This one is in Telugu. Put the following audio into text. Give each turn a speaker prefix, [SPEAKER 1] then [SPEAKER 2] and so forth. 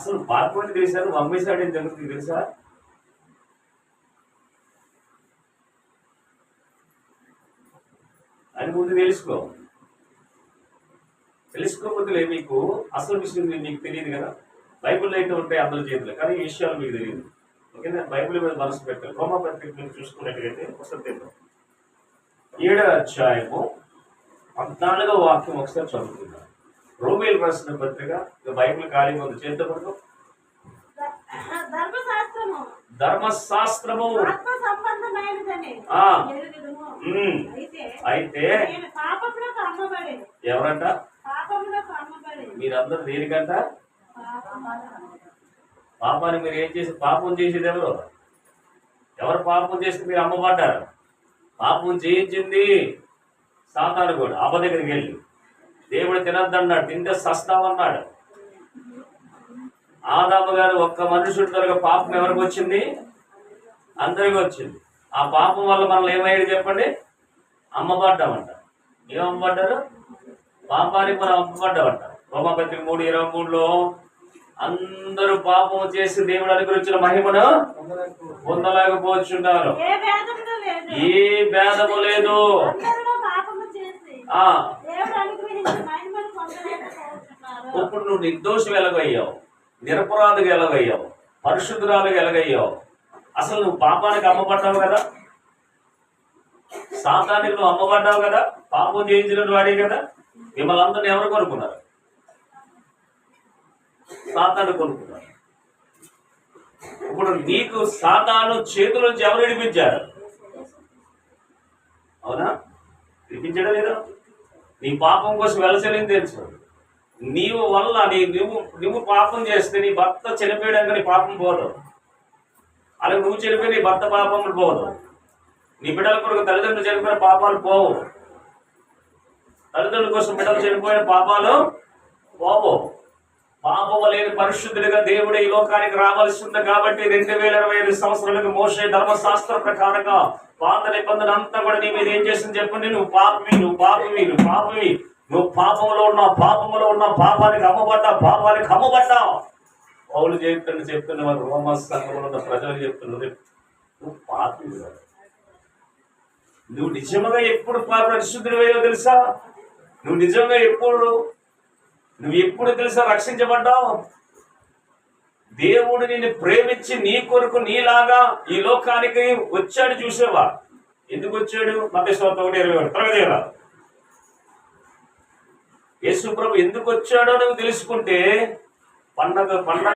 [SPEAKER 1] అసలు పాపని తెలిసారు అమ్మేశాడు ఏం జరుగుతుంది తెలుసా? అని ముందు తెలుసుకో. తెలుసుకోకపోతే మీకు అసలు విషయం మీకు తెలియదు కదా? బైబిల్లో అయితే ఉంటాయి అందరి చేతులు కానీ ఈ విషయాలు మీకు తెలియదు. ఓకేనా? బైబిల్ మీద మనసు పెట్టాలి. రోమా పత్రిక చూసుకున్నట్లయితే ఒకసారి తెద్దాం ఏడవ అధ్యాయము పద్నాలుగో వాక్యం ఒకసారి చదువుకుందాం. రోమేలు రాసిన పత్రిక ఇక బైబిల్ ఖాళీ ఉంది. చేతితో పడుకో.
[SPEAKER 2] ధర్మశాస్త్రము. అయితే
[SPEAKER 1] ఎవరంట? మీరందరూ దేనికంట? పాపాన్ని మీరు ఏం చేసి పాపం చేసేది ఎవరు? ఎవరు పాపం చేస్తే మీరు అమ్మబడ్డారు? పాపం చేయించింది సాతాను కూడా అమ్మ దగ్గరికి వెళ్ళి. దేవుడు తినద్దన్నాడు తింటే సస్తామన్నాడు ఆదాము గారు ఒక్క మనుషుడి తరగ పాపం ఎవరికి వచ్చింది? అందరికి వచ్చింది. ఆ పాపం వల్ల మనల్ని ఏమయ్యాడు చెప్పండి? అమ్మబడ్డామంట. ఏం అమ్మబడ్డారు? పాపానికి మనం అమ్మబడ్డామంట. రోమపత్రిక మూడు ఇరవై మూడులో అందరూ పాపం చేసి దేవుడు అనుగ్రహించిన మహిమను పొందలేకపోతున్నారు
[SPEAKER 2] ఏ
[SPEAKER 1] భేదము లేదు. ఆ
[SPEAKER 2] దేవుడు అనుగ్రహించిన మహిమను పొందలేకపోతున్నారు
[SPEAKER 1] ఇప్పుడు నువ్వు నిర్దోషం ఎలాగయ్యావు? నిరపరాధిగా ఎలాగయ్యావు? పరిశుద్ధురాలుగా ఎలాగయ్యావు? అసలు నువ్వు పాపానికి అమ్మబడ్డావు కదా? సాతానికి నువ్వు అమ్మబడ్డావు కదా? పాపం చేయించిన వాడే కదా? మిమ్మల్ని అందరిని ఎవరు కొనుక్కున్నారు? సాతాను కొనుక్కున్నారు. ఇప్పుడు నీకు సాతాను చేతుల నుంచి ఎవరు విడిపించారు? అవునా? విడిపించడం లేదా? నీ పాపం కోసం వెలచలేని తెలుసు? నీవు వల్ల నీ నువ్వు నువ్వు పాపం చేస్తే నీ భర్త చనిపోయాక నీ పాపం పోదు. అలాగే నువ్వు చనిపోయి నీ భర్త పాపములు పోదు. నీ బిడ్డల కొరకు తల్లిదండ్రులు చనిపోయిన పాపాలు పోవు. తల్లిదండ్రుల కోసం బిడ్డలు చనిపోయిన పాపాలు పోవు. పాపము లేని పరిశుద్ధుడిగా దేవుడు ఈ లోకానికి రావాల్సి ఉంది కాబట్టి రెండు వేల ఇరవై ఐదు సంవత్సరాలకు మోసే ధర్మశాస్త్ర ప్రకారంగా పాత నిబంధన అంతా కూడా నీ మీద ఏం చేసింది చెప్పండి నువ్వు పాపమి నువ్వు పాపమి నువ్వు పాపమి నువ్వు పాపంలో ఉన్న పాపములో ఉన్న పాపానికి అమ్మబడ్డా పాపానికి అమ్మబడ్డా. పౌలు చెప్తున్న చెప్తున్న వారు రోమ సంఘంలో ఉన్న ప్రజలు చెప్తున్నారు నువ్వు పాపి నువ్వు నిజంగా ఎప్పుడు పాప పరిశుద్ధుడివయ్యో తెలుసా? నువ్వు నిజంగా ఎప్పుడు నువ్వు ఎప్పుడు తెలుసా రక్షించబడ్డావు? దేవుడు నిన్ను ప్రేమించి నీ కొరకు నీలాగా ఈ లోకానికి వచ్చాడు చూసేవా? ఎందుకు వచ్చాడు? మధ్యశ్వత ఒకటి ఇరవై ఒకటి. త్వరగా చేయరా యేసు ప్రభు ఎందుకు వచ్చాడో నువ్వు తెలుసుకుంటే పండగ పండగ